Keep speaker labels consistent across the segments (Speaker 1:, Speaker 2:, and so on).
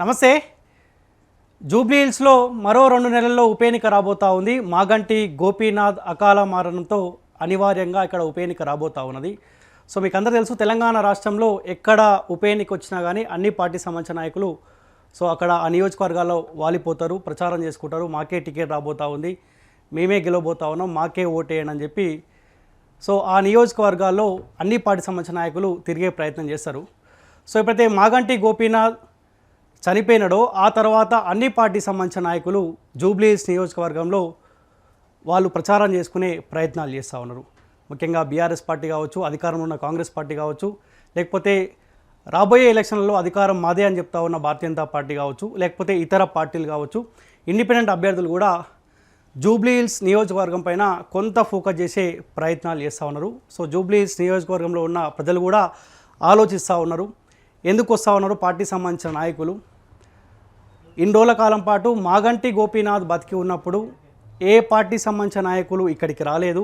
Speaker 1: నమస్తే. జూబ్లీ హిల్స్లో మరో రెండు నెలల్లో ఉప ఎన్నిక రాబోతా ఉంది. మాగంటి గోపీనాథ్ అకాల మారణంతో అనివార్యంగా ఇక్కడ ఉప ఎన్నిక రాబోతా ఉన్నది. సో మీకు అందరూ తెలుసు తెలంగాణ రాష్ట్రంలో ఎక్కడ ఉప ఎన్నిక వచ్చినా కానీ అన్ని పార్టీ సంబంధించిన నాయకులు సో అక్కడ ఆ నియోజకవర్గాల్లో వాలిపోతారు ప్రచారం చేసుకుంటారు. మాకే టికెట్ రాబోతా ఉంది. మేమే గెలవబోతా ఉన్నాం. మాకే ఓటేయండి అని చెప్పి సో ఆ నియోజకవర్గాల్లో అన్ని పార్టీ సంబంధించిన నాయకులు తిరిగే ప్రయత్నం చేస్తారు. సో ఇప్పుడైతే మాగంటి గోపీనాథ్ చనిపోయినాడో ఆ తర్వాత అన్ని పార్టీ సంబంధించిన నాయకులు జూబ్లీస్ నియోజకవర్గంలో వాళ్ళు ప్రచారం చేసుకునే ప్రయత్నాలు చేస్తూ ఉన్నారు. ముఖ్యంగా బీఆర్ఎస్ పార్టీ కావచ్చు అధికారంలో ఉన్న కాంగ్రెస్ పార్టీ కావచ్చు లేకపోతే రాబోయే ఎలక్షన్లలో అధికారం మాదే అని చెప్తా ఉన్న భారతీయ జనతా పార్టీ కావచ్చు లేకపోతే ఇతర పార్టీలు కావచ్చు ఇండిపెండెంట్ అభ్యర్థులు కూడా జూబ్లీహిల్స్ నియోజకవర్గం పైన కొంత ఫోకస్ చేసే ప్రయత్నాలు చేస్తూ ఉన్నారు. సో జూబ్లీహిల్స్ నియోజకవర్గంలో ఉన్న ప్రజలు కూడా ఆలోచిస్తూ ఉన్నారు. ఎందుకు వస్తా ఉన్నారు పార్టీ సంబంధించిన నాయకులు? ఇన్ని రోజుల కాలం పాటు మాగంటి గోపీనాథ్ బతికి ఉన్నప్పుడు ఏ పార్టీ సంబంధించిన నాయకులు ఇక్కడికి రాలేదు?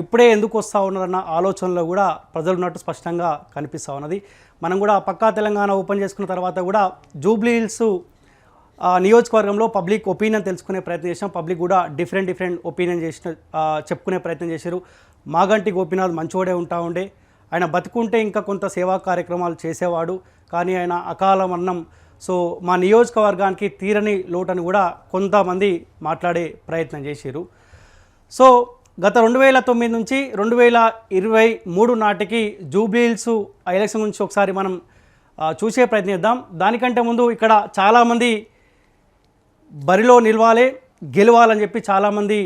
Speaker 1: ఇప్పుడే ఎందుకు వస్తూ ఉన్నారన్న ఆలోచనలో కూడా ప్రజలు ఉన్నట్టు స్పష్టంగా కనిపిస్తూ ఉన్నది. మనం కూడా పక్కా తెలంగాణ ఓపెన్ చేసుకున్న తర్వాత కూడా జూబ్లీ హిల్స్ నియోజకవర్గంలో పబ్లిక్ ఒపీనియన్ తెలుసుకునే ప్రయత్నం చేసాం పబ్లిక్ కూడా డిఫరెంట్ డిఫరెంట్ ఒపీనియన్ చేసిన చెప్పుకునే ప్రయత్నం చేశారు. మాగంటి గోపీనాథ్ మంచోడే ఉంటా ఉండే. ఆయన బతుకుంటే ఇంకా కొంత సేవా కార్యక్రమాలు చేసేవాడు. కానీ ఆయన అకాల మరణం. సో మా నియోజకవర్గానికి తీరని లోటని కూడా కొంతమంది మాట్లాడే ప్రయత్నం చేశారు సో గత రెండు వేల తొమ్మిది నుంచి రెండు వేల ఇరవై మూడు నాటికి జూబ్లీహిల్స్ ఎలక్షన్ గురించి ఒకసారి మనం చూసే ప్రయత్నిద్దాం దానికంటే ముందు ఇక్కడ చాలామంది బరిలో నిలవాలి గెలవాలని చెప్పి చాలామంది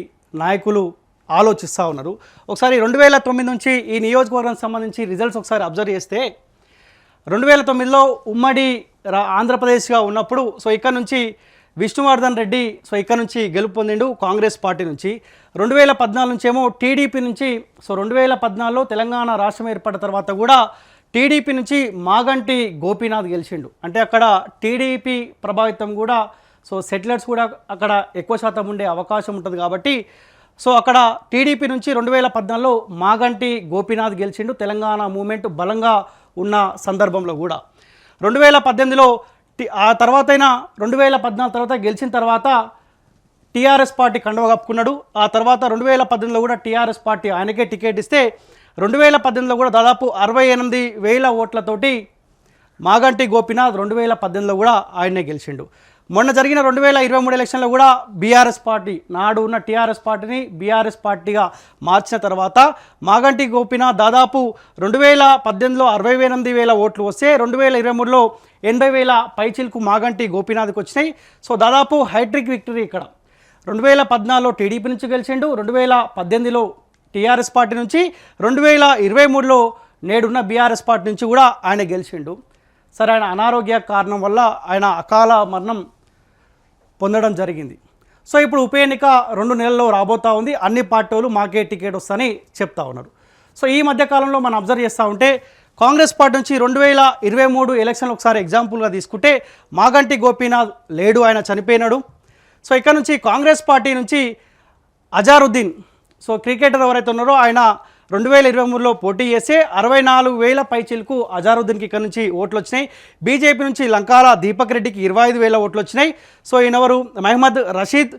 Speaker 1: నాయకులు ఆలోచిస్తూ ఉన్నారు. ఒకసారి రెండు వేల తొమ్మిది నుంచి ఈ నియోజకవర్గానికి సంబంధించి రిజల్ట్స్ ఒకసారి అబ్జర్వ్ చేస్తే రెండు వేల తొమ్మిదిలో ఉమ్మడి రా ఆంధ్రప్రదేశ్గా ఉన్నప్పుడు సో ఇక్కడ నుంచి విష్ణువర్ధన్ రెడ్డి సో ఇక్కడ నుంచి గెలుపు పొందిండు కాంగ్రెస్ పార్టీ నుంచి. రెండు వేల పద్నాలుగు నుంచి ఏమో టీడీపీ నుంచి సో రెండు వేల పద్నాలుగులో తెలంగాణ రాష్ట్రం ఏర్పడిన తర్వాత కూడా టీడీపీ నుంచి మాగంటి గోపీనాథ్ గెలిచిండు. అంటే అక్కడ టీడీపీ ప్రభావితం కూడా సో సెటిలర్స్ కూడా అక్కడ ఎక్కువ శాతం ఉండే అవకాశం ఉంటుంది కాబట్టి సో అక్కడ టీడీపీ నుంచి రెండు వేల పద్నాలుగులో మాగంటి గోపీనాథ్ గెలిచిండు. తెలంగాణ మూమెంట్ బలంగా ఉన్న సందర్భంలో కూడా. రెండు వేల పద్దెనిమిదిలో టి- ఆ తర్వాతైనా రెండు వేల పద్నాలుగు తర్వాత గెలిచిన తర్వాత టీఆర్ఎస్ పార్టీ కండువ కప్పుకున్నాడు. ఆ తర్వాత రెండు వేల పద్దెనిమిదిలో కూడా టీఆర్ఎస్ పార్టీ ఆయనకే టికెట్ ఇస్తే రెండు వేల పద్దెనిమిదిలో కూడా దాదాపు అరవై ఎనిమిది వేల ఓట్లతోటి మాగంటి గోపినాథ్ రెండు వేల పద్దెనిమిదిలో కూడా ఆయనే గెలిచిండు. మొన్న జరిగిన రెండు వేల ఇరవై మూడు ఎలక్షన్లో కూడా బీఆర్ఎస్ పార్టీ నాడు ఉన్న టీఆర్ఎస్ పార్టీని బీఆర్ఎస్ పార్టీగా మార్చిన తర్వాత మాగంటి గోపినాథ్ దాదాపు రెండు వేల పద్దెనిమిదిలో అరవై ఎనిమిది వేల ఓట్లు వస్తే రెండు వేల ఇరవై మూడులో ఎనభై వేల పైచిల్కు మాగంటి గోపినాథ్కి వచ్చినాయి. సో దాదాపు హైట్రిక్ విక్టరీ ఇక్కడ. రెండు వేల పద్నాలుగులో టీడీపీ నుంచి గెలిచిండు రెండు వేల పద్దెనిమిదిలో టీఆర్ఎస్ పార్టీ నుంచి రెండు వేల ఇరవై మూడులో నేడున్న బీఆర్ఎస్ పార్టీ నుంచి కూడా ఆయన గెలిచిండు. సరే ఆయన అనారోగ్య కారణం వల్ల ఆయన అకాల మరణం పొందడం జరిగింది. సో ఇప్పుడు ఉప ఎన్నిక రెండు నెలల్లో రాబోతా ఉంది. అన్ని పార్టీలు మాకే టికెట్ వస్తని చెప్తా ఉన్నారు. సో ఈ మధ్యకాలంలో మనం అబ్జర్వ్ చేస్తూ ఉంటే కాంగ్రెస్ పార్టీ నుంచి రెండు వేల ఇరవై మూడు ఎలక్షన్లు ఒకసారి ఎగ్జాంపుల్గా తీసుకుంటే మాగంటి గోపీనాథ్ లేడు ఆయన చనిపోయినాడు. సో ఇక్కడ నుంచి కాంగ్రెస్ పార్టీ నుంచి అజారుద్దీన్ సో క్రికెటర్ ఎవరైతే ఉన్నారో ఆయన రెండు వేల ఇరవై మూడులో పోటీ చేస్తే అరవై నాలుగు వేల పైచిలకు అజారుద్దీన్కి ఇక్కడ నుంచి ఓట్లు వచ్చినాయి బీజేపీ నుంచి లంకాల దీపక్ రెడ్డికి ఇరవై ఐదు వేల ఓట్లు వచ్చినాయి సో ఈయనవరు? మహమ్మద్ రషీద్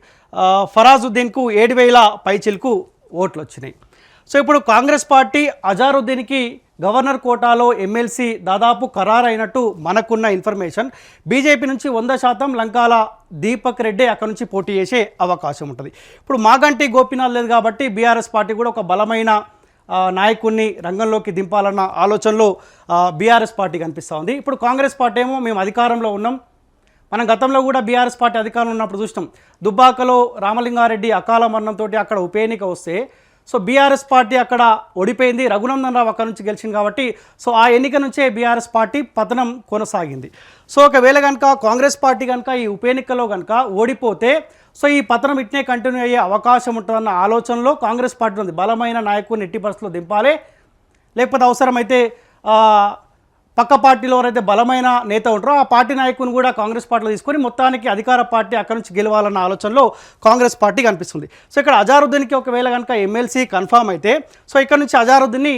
Speaker 1: ఫరాజుద్దీన్కు ఏడు వేల పైచీలకు ఓట్లు వచ్చినాయి సో ఇప్పుడు కాంగ్రెస్ పార్టీ అజారుద్దీన్కి గవర్నర్ కోటాలో ఎమ్మెల్సీ దాదాపు ఖరారైనట్టు మనకున్న ఇన్ఫర్మేషన్. బీజేపీ నుంచి వంద శాతం లంకాల దీపక్ రెడ్డి అక్కడ నుంచి పోటీ చేసే అవకాశం ఉంటుంది. ఇప్పుడు మాగంటి గోపీనాథ్ లేదు కాబట్టి బీఆర్ఎస్ పార్టీ కూడా ఒక బలమైన నాయకుడిని రంగంలోకి దింపాలన్న ఆలోచనలో బీఆర్ఎస్ పార్టీ కనిపిస్తూ ఉంది. ఇప్పుడు కాంగ్రెస్ పార్టీ ఏమో మేము అధికారంలో ఉన్నాం. మనం గతంలో కూడా బీఆర్ఎస్ పార్టీ అధికారంలో ఉన్నప్పుడు చూసినాం. దుబ్బాకలో రామలింగారెడ్డి అకాల మరణంతో అక్కడ ఉప ఎన్నిక వస్తే సో బీఆర్ఎస్ పార్టీ అక్కడ ఓడిపోయింది. రఘునందన్ రావు అక్కడ నుంచి గెలిచింది కాబట్టి సో ఆ ఎన్నిక నుంచే బీఆర్ఎస్ పార్టీ పతనం కొనసాగింది. సో ఒకవేళ కనుక కాంగ్రెస్ పార్టీ కనుక ఈ ఉప ఎన్నికలో కనుక ఓడిపోతే సో ఈ పతనం ఇట్నే కంటిన్యూ అయ్యే అవకాశం ఉంటుందన్న ఆలోచనలో కాంగ్రెస్ పార్టీ ఉంది. బలమైన నాయకుడిని ఎట్టి పరిస్థితుల్లో దింపాలి. లేకపోతే అవసరమైతే పక్క పార్టీలో ఎవరైతే బలమైన నేత ఉంటారో ఆ పార్టీ నాయకుని కూడా కాంగ్రెస్ పార్టీలో తీసుకొని మొత్తానికి అధికార పార్టీ అక్కడి నుంచి గెలవాలన్న ఆలోచనలో కాంగ్రెస్ పార్టీ కనిపిస్తుంది. సో ఇక్కడ అజారుద్దీన్కి ఒకవేళ కనుక ఎమ్మెల్సీ కన్ఫామ్ అయితే సో ఇక్కడ నుంచి అజారుద్దీన్ని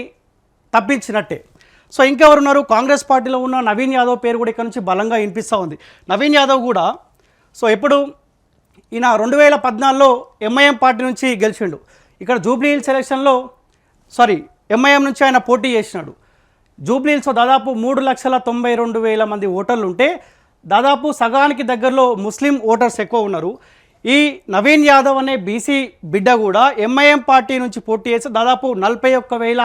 Speaker 1: తప్పించినట్టే. సో ఇంకెవరున్నారు? కాంగ్రెస్ పార్టీలో ఉన్న నవీన్ యాదవ్ పేరు కూడా ఇక్కడ నుంచి బలంగా వినిపిస్తూ ఉంది. నవీన్ యాదవ్ కూడా సో ఎప్పుడు ఈయన రెండు వేల పద్నాలుగులో ఎంఐఎం పార్టీ నుంచి గెలిచిండు. ఇక్కడ జూబ్లీ హిల్స్ ఎలక్షన్లో సారీ ఎంఐఎం నుంచి ఆయన పోటీ చేసినాడు. జూబ్లీహిల్స్లో దాదాపు మూడు లక్షల తొంభై రెండు వేల మంది ఓటర్లు ఉంటే దాదాపు సగానికి దగ్గరలో ముస్లిం ఓటర్స్ ఎక్కువ ఉన్నారు. ఈ నవీన్ యాదవ్ అనే బీసీ బిడ్డ కూడా ఎంఐఎం పార్టీ నుంచి పోటీ చేసి దాదాపు నలభై ఒక్క వేల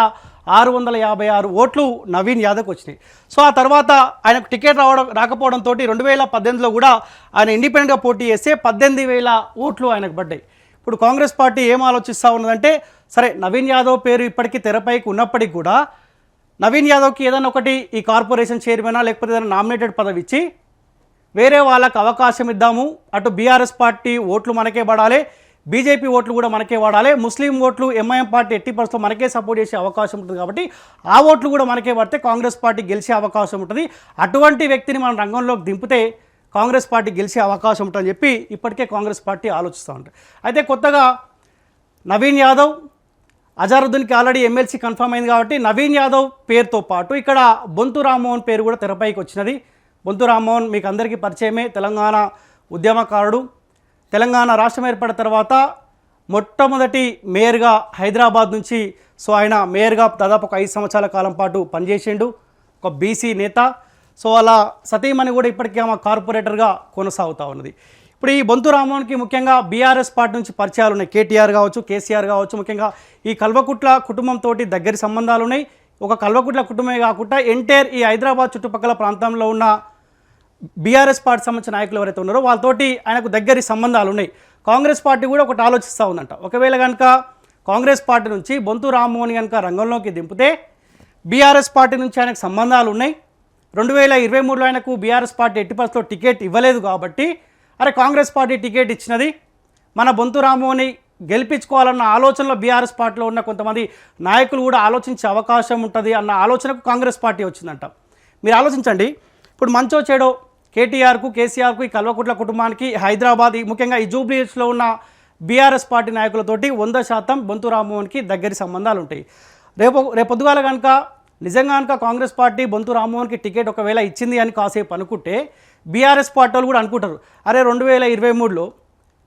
Speaker 1: ఆరు వందల యాభై ఆరు ఓట్లు నవీన్ యాదవ్కి వచ్చినాయి. సో ఆ తర్వాత ఆయనకు టికెట్ రావడం రాకపోవడంతో రెండు వేల పద్దెనిమిదిలో కూడా ఆయన ఇండిపెండెంట్గా పోటీ చేస్తే పద్దెనిమిది వేల ఓట్లు ఆయనకు పడ్డాయి. ఇప్పుడు కాంగ్రెస్ పార్టీ ఏం ఆలోచిస్తూ ఉన్నదంటే సరే నవీన్ యాదవ్ పేరు ఇప్పటికీ తెరపైకి ఉన్నప్పటికీ కూడా నవీన్ యాదవ్కి ఏదైనా ఒకటి ఈ కార్పొరేషన్ చైర్మనా లేకపోతే ఏదైనా నామినేటెడ్ పదవి ఇచ్చి వేరే వాళ్ళకు అవకాశం ఇద్దాము. అటు బీఆర్ఎస్ పార్టీ ఓట్లు మనకే పడాలి బీజేపీ ఓట్లు కూడా మనకే వాడాలి. ముస్లిం ఓట్లు ఎంఐఎం పార్టీ ఎట్టి పరిస్థితులు మనకే సపోర్ట్ చేసే అవకాశం ఉంటుంది కాబట్టి ఆ ఓట్లు కూడా మనకే పడితే కాంగ్రెస్ పార్టీ గెలిచే అవకాశం ఉంటుంది. అటువంటి వ్యక్తిని మనం రంగంలోకి దింపితే కాంగ్రెస్ పార్టీ గెలిచే అవకాశం ఉంటుందని చెప్పి ఇప్పటికే కాంగ్రెస్ పార్టీ ఆలోచిస్తూ ఉంటుంది అయితే కొత్తగా నవీన్ యాదవ్ అజారుద్దీన్కి ఆల్రెడీ ఎమ్మెల్సీ కన్ఫర్మ్ అయింది కాబట్టి నవీన్ యాదవ్ పేరుతో పాటు ఇక్కడ బొంతు రామ్మోహన్ పేరు కూడా తెరపైకి వచ్చినది. బొంతు రామ్మోహన్ మీకు అందరికీ పరిచయమే. తెలంగాణ ఉద్యమకారుడు. తెలంగాణ రాష్ట్రం ఏర్పడిన తర్వాత మొట్టమొదటి మేయర్గా హైదరాబాద్ నుంచి సో ఆయన మేయర్గా దాదాపు ఒక ఐదు సంవత్సరాల కాలం పాటు పనిచేసిండు. ఒక బీసీ నేత. సో అలా సతీమణి కూడా ఇప్పటికీ ఆమె కార్పొరేటర్గా కొనసాగుతూ ఉన్నది. ఇప్పుడు ఈ బొంతు రామ్మోహన్కి ముఖ్యంగా బీఆర్ఎస్ పార్టీ నుంచి పరిచయాలు ఉన్నాయి. కేటీఆర్ కావచ్చు కేసీఆర్ కావచ్చు ముఖ్యంగా ఈ కల్వకుట్ల కుటుంబంతో దగ్గరి సంబంధాలు ఉన్నాయి. ఒక కల్వకుట్ల కుటుంబమే కాకుండా ఎంటైర్ ఈ హైదరాబాద్ చుట్టుపక్కల ప్రాంతంలో ఉన్న బీఆర్ఎస్ పార్టీ సంబంధించిన నాయకులు ఎవరైతే ఉన్నారో వాళ్ళతోటి ఆయనకు దగ్గరి సంబంధాలు ఉన్నాయి. కాంగ్రెస్ పార్టీ కూడా ఒకటి ఆలోచిస్తూ ఉందంట. ఒకవేళ కనుక కాంగ్రెస్ పార్టీ నుంచి బొంతు రామ్మోహన్ కనుక రంగంలోకి దింపితే బీఆర్ఎస్ పార్టీ నుంచి ఆయనకు సంబంధాలు ఉన్నాయి. రెండు వేల ఇరవై మూడులో ఆయనకు బీఆర్ఎస్ పార్టీ ఎట్టి పరిస్థితుల్లో టికెట్ ఇవ్వలేదు కాబట్టి అరే కాంగ్రెస్ పార్టీ టికెట్ ఇచ్చినది మన బొంతు గెలిపించుకోవాలన్న ఆలోచనలో బీఆర్ఎస్ పార్టీలో ఉన్న కొంతమంది నాయకులు కూడా ఆలోచించే అవకాశం ఉంటుంది అన్న ఆలోచనకు కాంగ్రెస్ పార్టీ వచ్చిందంట. మీరు ఆలోచించండి. ఇప్పుడు మంచో చెడో కేటీఆర్కు కేసీఆర్కు ఈ కల్వకుట్ల కుటుంబానికి హైదరాబాద్ ఈ ముఖ్యంగా ఈ జూబ్లీహిల్స్లో ఉన్న బీఆర్ఎస్ పార్టీ నాయకులతోటి వంద శాతం బొంతు రామ్మోహన్కి దగ్గరి సంబంధాలు ఉంటాయి. రేపు రేపొద్దుగాల కనుక నిజంగా కనుక కాంగ్రెస్ పార్టీ బొంతు రామ్మోహన్కి టికెట్ ఒకవేళ ఇచ్చింది అని కాసేపు అనుకుంటే బీఆర్ఎస్ పార్టీ వాళ్ళు కూడా అనుకుంటారు. అరే రెండు వేల ఇరవై మూడులో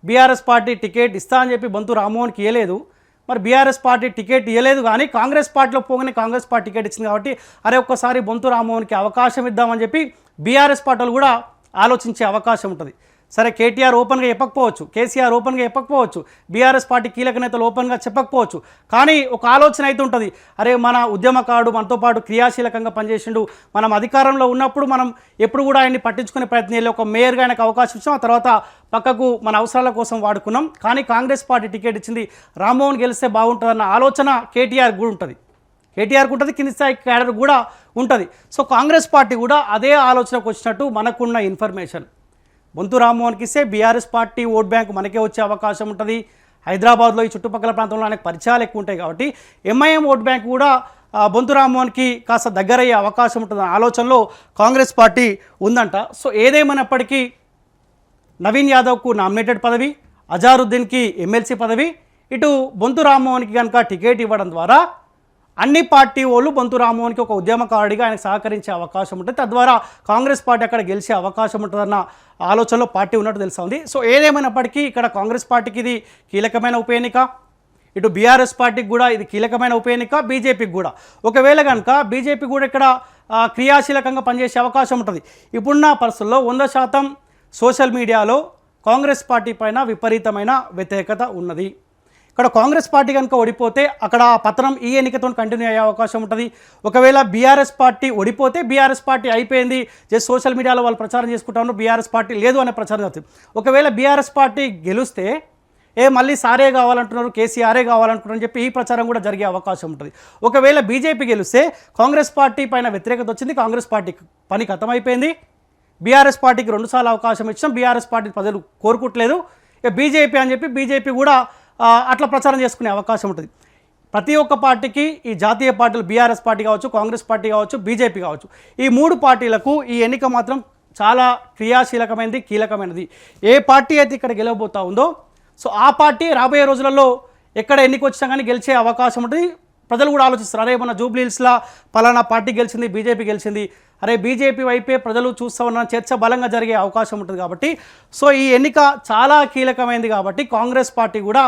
Speaker 1: బీఆర్ఎస్ పార్టీ టికెట్ ఇస్తా అని చెప్పి బంతు రామ్మోహన్కి ఇవ్వలేదు మరి బీఆర్ఎస్ పార్టీ టికెట్ ఇవ్వలేదు కానీ కాంగ్రెస్ పార్టీలో పోగానే కాంగ్రెస్ పార్టీ టికెట్ ఇచ్చింది కాబట్టి అరే ఒక్కసారి బొంతు రామ్మోహన్కి అవకాశం ఇద్దామని చెప్పి బీఆర్ఎస్ పార్టీ వాళ్ళు కూడా ఆలోచించే అవకాశం ఉంటుంది. సరే కేటీఆర్ ఓపెన్గా చెప్పకపోవచ్చు కేసీఆర్ ఓపెన్గా చెప్పకపోవచ్చు బీఆర్ఎస్ పార్టీ కీలక నేతలు ఓపెన్గా చెప్పకపోవచ్చు. కానీ ఒక ఆలోచన అయితే ఉంటుంది. అరే మన ఉద్యమకారుడు మనతో పాటు క్రియాశీలకంగా పనిచేసిండు మనం అధికారంలో ఉన్నప్పుడు మనం ఎప్పుడు కూడా ఆయన్ని పట్టించుకునే ప్రయత్నం చేయలేదు. ఒక మేయర్గా ఆయనకు అవకాశం ఇచ్చాం ఆ తర్వాత పక్కకు మన అవసరాల కోసం వాడుకున్నాం. కానీ కాంగ్రెస్ పార్టీ టికెట్ ఇచ్చింది రామ్మోహన్ గెలిస్తే బాగుంటుందన్న ఆలోచన కేటీఆర్ కూడా ఉంటుంది. కేటీఆర్కి ఉంటుంది కింది స్థాయి క్యాడర్ కూడా ఉంటుంది. సో కాంగ్రెస్ పార్టీ కూడా అదే ఆలోచనకు వచ్చినట్టు మనకున్న ఇన్ఫర్మేషన్. బొంతు రామ్మోహన్కి ఇస్తే బీఆర్ఎస్ పార్టీ ఓట్ బ్యాంక్ మనకే వచ్చే అవకాశం ఉంటుంది. హైదరాబాద్లో ఈ చుట్టుపక్కల ప్రాంతంలో ఆయనకు పరిచయాలు ఎక్కువ ఉంటాయి కాబట్టి ఎంఐఎం ఓట్ బ్యాంక్ కూడా బొంతు రామ్మోహన్కి కాస్త దగ్గరయ్యే అవకాశం ఉంటుంది ఆలోచనలో కాంగ్రెస్ పార్టీ ఉందంట. సో ఏదేమైనప్పటికీ నవీన్ యాదవ్కు నామినేటెడ్ పదవి అజారుద్దీన్కి ఎమ్మెల్సీ పదవి ఇటు బొంతు రామ్మోహన్కి కనుక టికెట్ ఇవ్వడం ద్వారా అన్ని పార్టీ వాళ్ళు బొంతు రామ్మోహన్కి ఒక ఉద్యమకారుడిగా ఆయనకు సహకరించే అవకాశం ఉంటుంది. తద్వారా కాంగ్రెస్ పార్టీ అక్కడ గెలిచే అవకాశం ఉంటుందన్న ఆలోచనలో పార్టీ ఉన్నట్టు తెలుస్తుంది. సో ఏదేమైనప్పటికీ ఇక్కడ కాంగ్రెస్ పార్టీకి ఇది కీలకమైన ఉప ఎన్నిక. ఇటు బీఆర్ఎస్ పార్టీకి కూడా ఇది కీలకమైన ఉప ఎన్నిక బీజేపీకి కూడా. ఒకవేళ కనుక బీజేపీ కూడా ఇక్కడ క్రియాశీలకంగా పనిచేసే అవకాశం ఉంటుంది. ఇప్పుడున్న పరిస్థితుల్లో వంద శాతం సోషల్ మీడియాలో కాంగ్రెస్ పార్టీ పైన విపరీతమైన వ్యతిరేకత ఉన్నది. ఇక్కడ కాంగ్రెస్ పార్టీ కనుక ఓడిపోతే అక్కడ ఆ పతనం ఈ ఎన్నికతో కంటిన్యూ అయ్యే అవకాశం ఉంటుంది. ఒకవేళ బీఆర్ఎస్ పార్టీ ఓడిపోతే బీఆర్ఎస్ పార్టీ అయిపోయింది. జస్ట్ సోషల్ మీడియాలో వాళ్ళు ప్రచారం చేసుకుంటాను బీఆర్ఎస్ పార్టీ లేదు అనే ప్రచారం జరుగుతుంది. ఒకవేళ బీఆర్ఎస్ పార్టీ గెలిస్తే ఏ మళ్ళీ సారే కావాలంటున్నారు కేసీఆరే కావాలంటున్నారు అని చెప్పి ఈ ప్రచారం కూడా జరిగే అవకాశం ఉంటుంది. ఒకవేళ బీజేపీ గెలిస్తే కాంగ్రెస్ పార్టీ పైన వ్యతిరేకత వచ్చింది. కాంగ్రెస్ పార్టీ పని ఖతమైపోయింది బీఆర్ఎస్ పార్టీకి రెండుసార్లు అవకాశం ఇచ్చాం బీఆర్ఎస్ పార్టీ ప్రజలు కోరుకోవట్లేదు. ఇక బీజేపీ అని చెప్పి బీజేపీ కూడా అట్లా ప్రచారం చేసుకునే అవకాశం ఉంటుంది. ప్రతి ఒక్క పార్టీకి ఈ జాతీయ పార్టీలు బీఆర్ఎస్ పార్టీ కావచ్చు కాంగ్రెస్ పార్టీ కావచ్చు బీజేపీ కావచ్చు ఈ మూడు పార్టీలకు ఈ ఎన్నిక మాత్రం చాలా క్రియాశీలకమైనది కీలకమైనది. ఏ పార్టీ అయితే ఇక్కడ గెలవబోతా ఉందో సో ఆ పార్టీ రాబోయే రోజులలో ఎక్కడ ఎన్నిక వచ్చినా కానీ గెలిచే అవకాశం ఉంటుంది. ప్రజలు కూడా ఆలోచిస్తారు. అరే మన జూబ్లీహిల్స్లో పలానా పార్టీ గెలిచింది బీజేపీ గెలిచింది. అరే బీజేపీ వైపే ప్రజలు చూస్తా ఉన్న చర్చ బలంగా జరిగే అవకాశం ఉంటుంది కాబట్టి సో ఈ ఎన్నిక చాలా కీలకమైంది కాబట్టి కాంగ్రెస్ పార్టీ కూడా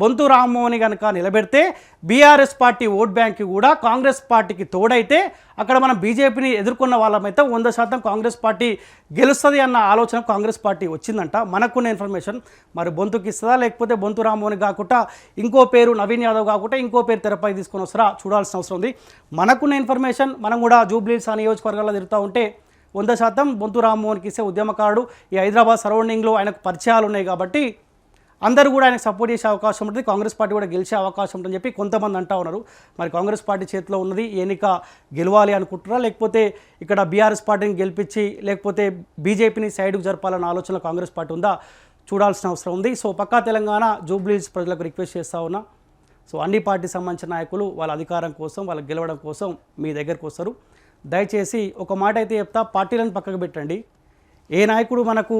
Speaker 1: బొంతు రామ్మోహన్ కనుక నిలబెడితే బీఆర్ఎస్ పార్టీ ఓట్ బ్యాంక్ కూడా కాంగ్రెస్ పార్టీకి తోడైతే అక్కడ మనం బీజేపీని ఎదుర్కొన్న వాళ్ళమైతే వంద శాతం కాంగ్రెస్ పార్టీ గెలుస్తుంది అన్న ఆలోచన కాంగ్రెస్ పార్టీ వచ్చిందంట. మనకున్న ఇన్ఫర్మేషన్ మరి బొంతుకి ఇస్తుందా లేకపోతే బొంతు రామ్మోహన్ కాకుండా ఇంకో పేరు నవీన్ యాదవ్ కాకుండా ఇంకో పేరు తెరపై తీసుకొని వస్తారా? చూడాల్సిన అవసరం ఉంది. మనకున్న ఇన్ఫర్మేషన్ మనం కూడా జూబ్లీస్ ఆ నియోజకవర్గాల్లో తిరుగుతూ ఉంటే వంద శాతం బొంతు రామ్మోహన్కి ఇస్తే ఉద్యమకారుడు ఈ హైదరాబాద్ సరౌండింగ్లో ఆయనకు పరిచయాలు ఉన్నాయి కాబట్టి అందరూ కూడా ఆయనకు సపోర్ట్ చేసే అవకాశం ఉంటుంది. కాంగ్రెస్ పార్టీ కూడా గెలిచే అవకాశం ఉంటుందని చెప్పి కొంతమంది అంటా ఉన్నారు. మరి కాంగ్రెస్ పార్టీ చేతిలో ఉన్నది ఎన్నిక గెలవాలి అనుకుంటున్నారా? లేకపోతే ఇక్కడ బీఆర్ఎస్ పార్టీని గెలిపించి లేకపోతే బీజేపీని సైడ్కు జరపాలన్న ఆలోచన కాంగ్రెస్ పార్టీ ఉందా? చూడాల్సిన అవసరం ఉంది. సో పక్కా తెలంగాణ జూబ్లీస్ ప్రజలకు రిక్వెస్ట్ చేస్తా ఉన్నా. సో అన్ని పార్టీ సంబంధించిన నాయకులు వాళ్ళ అధికారం కోసం వాళ్ళ గెలవడం కోసం మీ దగ్గరకు వస్తారు. దయచేసి ఒక మాట అయితే చెప్తా. పార్టీలను పక్కకు పెట్టండి. ఏ నాయకుడు మనకు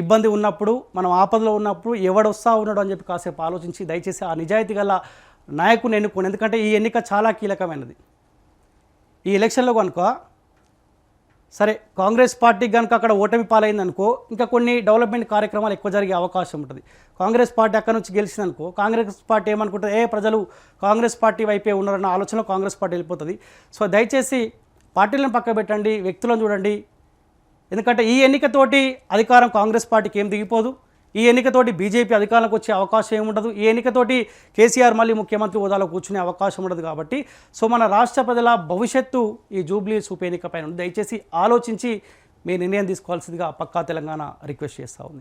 Speaker 1: ఇబ్బంది ఉన్నప్పుడు మనం ఆపదలో ఉన్నప్పుడు ఎవడు వస్తా ఉన్నాడు అని చెప్పి కాసేపు ఆలోచించి దయచేసి ఆ నిజాయితీ గల నాయకుని ఎన్నుకోండి. ఎందుకంటే ఈ ఎన్నిక చాలా కీలకమైనది. ఈ ఎలక్షన్లో కనుక సరే కాంగ్రెస్ పార్టీ కనుక అక్కడ ఓటమి పాలైందనుకో ఇంకా కొన్ని డెవలప్మెంట్ కార్యక్రమాలు ఎక్కువ జరిగే అవకాశం ఉంటుంది. కాంగ్రెస్ పార్టీ అక్కడ నుంచి గెలిచిందనుకో కాంగ్రెస్ పార్టీ ఏమనుకుంటుంది ఏ ప్రజలు కాంగ్రెస్ పార్టీ వైపే ఉన్నారన్న ఆలోచనలో కాంగ్రెస్ పార్టీ వెళ్ళిపోతుంది. సో దయచేసి పార్టీలను పక్క పెట్టండి వ్యక్తులను చూడండి ఎందుకంటే ఈ ఎన్నికతోటి అధికారం కాంగ్రెస్ పార్టీకి ఏం దిగిపోదు. ఈ ఎన్నికతోటి బీజేపీ అధికారంలోకి వచ్చే అవకాశం ఏముండదు ఈ ఎన్నికతోటి కేసీఆర్ మళ్ళీ ముఖ్యమంత్రి హోదాలో కూర్చునే అవకాశం ఉండదు కాబట్టి సో మన రాష్ట్ర ప్రజల భవిష్యత్తు ఈ జూబ్లీ ఉప ఎన్నిక పైన ఉంది. దయచేసి ఆలోచించి మీ నిర్ణయం తీసుకోవాల్సిందిగా పక్కా తెలంగాణ రిక్వెస్ట్ చేస్తూ ఉంది.